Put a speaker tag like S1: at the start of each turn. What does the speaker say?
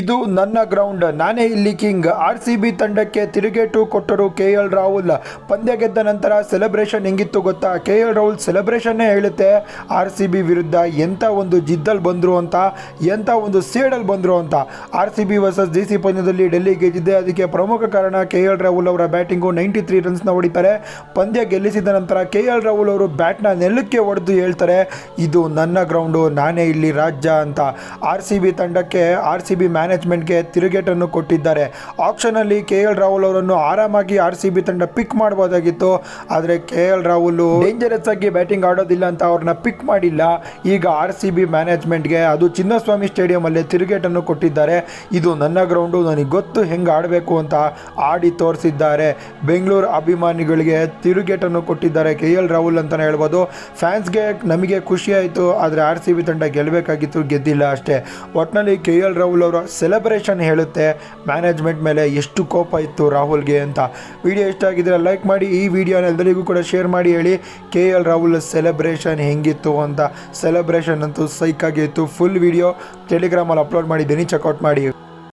S1: ಇದು ನನ್ನ ಗ್ರೌಂಡ್. ನಾನೇ ಇಲ್ಲಿ ಕಿಂಗ್. ಆರ್ ಸಿ ಬಿ ತಂಡಕ್ಕೆ ತಿರುಗೇಟು ಕೊಟ್ಟರು ಕೆ ಎಲ್ ರಾಹುಲ್. ಪಂದ್ಯ ಗೆದ್ದ ನಂತರ ಸೆಲೆಬ್ರೇಷನ್ ಹೆಂಗಿತ್ತು ಗೊತ್ತಾ? ಕೆ ಎಲ್ ರಾಹುಲ್ ಸೆಲೆಬ್ರೇಷನ್ನೇ ಹೇಳುತ್ತೆ. ಆರ್ ಸಿ ಬಿ ವಿರುದ್ಧ ಎಂಥ ಒಂದು ಜಿದ್ದಲ್ಲಿ ಬಂದರು ಅಂತ ಎಂಥ ಒಂದು ಸೇಡಲ್ಲಿ ಬಂದರು ಅಂತ. R C B versus D C ಪಂದ್ಯದಲ್ಲಿ ಡೆಲ್ಲಿ ಗೆದ್ದಿದೆ ಅದಕ್ಕೆ ಪ್ರಮುಖ ಕಾರಣ ಕೆ ಎಲ್ ರಾಹುಲ್ ಅವರ ಬ್ಯಾಟಿಂಗು. ನೈಂಟಿ ತ್ರೀ ರನ್ಸ್ನ ಹೊಡಿತಾರೆ. ಪಂದ್ಯ ಗೆಲ್ಲಿಸಿದ ನಂತರ ಕೆ ಎಲ್ ರಾಹುಲ್ ಅವರು ಬ್ಯಾಟ್ನ ನೆಲಕ್ಕೆ ಹೊಡೆದು ಹೇಳ್ತಾರೆ, ಇದು ನನ್ನ ಗ್ರೌಂಡು. ನಾನೇ ಇಲ್ಲಿ ರಾಜ್ಯ ಅಂತ. ಆರ್ ಸಿ ಬಿ ತಂಡಕ್ಕೆ ಆರ್ ಸಿ ಬಿ ಮ್ಯಾನೇಜ್ಮೆಂಟ್ಗೆ ತಿರುಗೇಟನ್ನು ಕೊಟ್ಟಿದ್ದಾರೆ. ಆಪ್ಷನಲ್ಲಿ ಕೆ ಎಲ್ ರಾಹುಲ್ ಅವರನ್ನು ಆರಾಮಾಗಿ ಆರ್ ಸಿ ಬಿ ತಂಡ ಪಿಕ್ ಮಾಡ್ಬೋದಾಗಿತ್ತು. ಆದರೆ ಕೆ ಎಲ್ ರಾಹುಲ್ ಡೇಂಜರಸ್ ಆಗಿ ಬ್ಯಾಟಿಂಗ್ ಆಡೋದಿಲ್ಲ ಅಂತ ಅವ್ರನ್ನ ಪಿಕ್ ಮಾಡಿಲ್ಲ. ಈಗ ಆರ್ ಸಿ ಬಿ ಮ್ಯಾನೇಜ್ಮೆಂಟ್ಗೆ ಅದು ಚಿನ್ನಸ್ವಾಮಿ ಸ್ಟೇಡಿಯಮಲ್ಲೇ ತಿರುಗೇಟನ್ನು ಕೊಟ್ಟಿದ್ದಾರೆ. ಇದು ನನ್ನ ಗ್ರೌಂಡು ನನಗೆ ಗೊತ್ತು ಹೆಂಗೆ ಆಡಬೇಕು ಅಂತ ಆಡಿ ತೋರಿಸಿದ್ದಾರೆ. ಬೆಂಗಳೂರು ಅಭಿಮಾನಿಗಳಿಗೆ ತಿರುಗೇಟನ್ನು ಕೊಟ್ಟಿದ್ದಾರೆ ಕೆ ಎಲ್ ರಾಹುಲ್ ಅಂತಲೇ ಹೇಳ್ಬೋದು. ಫ್ಯಾನ್ಸ್ಗೆ ನಮಗೆ ಖುಷಿ ಆಯಿತು, ಆದರೆ ಆರ್ ಸಿ ಬಿ ತಂಡ ಗೆಲ್ಲಬೇಕಾಗಿತ್ತು ಗೆದ್ದಿಲ್ಲ ಅಷ್ಟೇ. ಒಟ್ಟಿನಲ್ಲಿ ಕೆ ಎಲ್ ರಾಹುಲ್ ಅವರ ಸೆಲೆಬ್ರೇಷನ್ ಹೇಳುತ್ತೆ. ಮ್ಯಾನೇಜ್ಮೆಂಟ್ ಮೇಲೆ ಎಷ್ಟು ಕೋಪ ಇತ್ತು ರಾಹುಲ್ಗೆ ಅಂತ. ವಿಡಿಯೋ ಇಷ್ಟ ಆಗಿದ್ರೆ ಲೈಕ್ ಮಾಡಿ, ಈ ವಿಡಿಯೋನ ಎಲ್ಲರಿಗೂ ಕೂಡ ಶೇರ್ ಮಾಡಿ ಹೇಳಿ. ಕೆ ಎಲ್ ರಾಹುಲ್ ಸೆಲೆಬ್ರೇಷನ್ ಹೆಂಗಿತ್ತು ಅಂತ. ಸೆಲೆಬ್ರೇಷನ್ ಅಂತೂ ಸೈಕಾಗಿತ್ತು ಫುಲ್ ವಿಡಿಯೋ ಟೆಲಿಗ್ರಾಮಲ್ಲಿ ಅಪ್ಲೋಡ್ ಮಾಡಿದ್ದೀನಿ ಚೆಕ್ಔಟ್ ಮಾಡಿ.